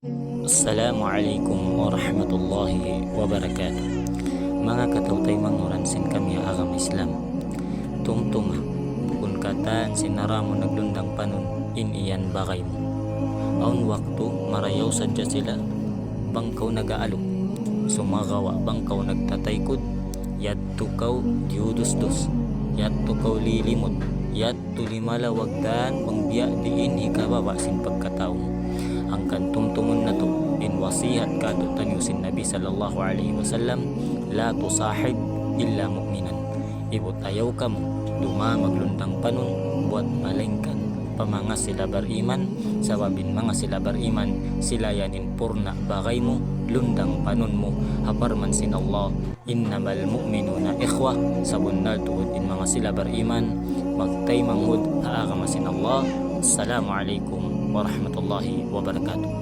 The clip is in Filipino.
Assalamualaikum warahmatullahi wabarakatuh. Mga katautay manguran sin kami agam Islam. Tumtuma, kun kataan sinaramo naglundang panon, in iyan bakay mo. Aun waktu marayaw sadya sila, bangkaw nagaalok. Sumagawa bangkaw nagtataykod, yadto kaw diyudus-dus, yadto kaw lilimot, yadto limalawagdan pangbiya diin ikababa sin pagkataong ang kantumtumun na to. In wasihat kadto tanyusin Nabi sallallahu alaihi wasallam la tusahib illa mu'minan. Ibot ayaw ka mo duma maglundang panon buat malengkan pamanga sila bariman sababin mga sila bariman sila yanin purna bagay mo lundang panon mo haparman sin Allah. Innamal mu'minuna ikhwa. Sabun na in mga sila bariman magtay manghud haagama sin Allah. Assalamualaikum ورحمة الله وبركاته.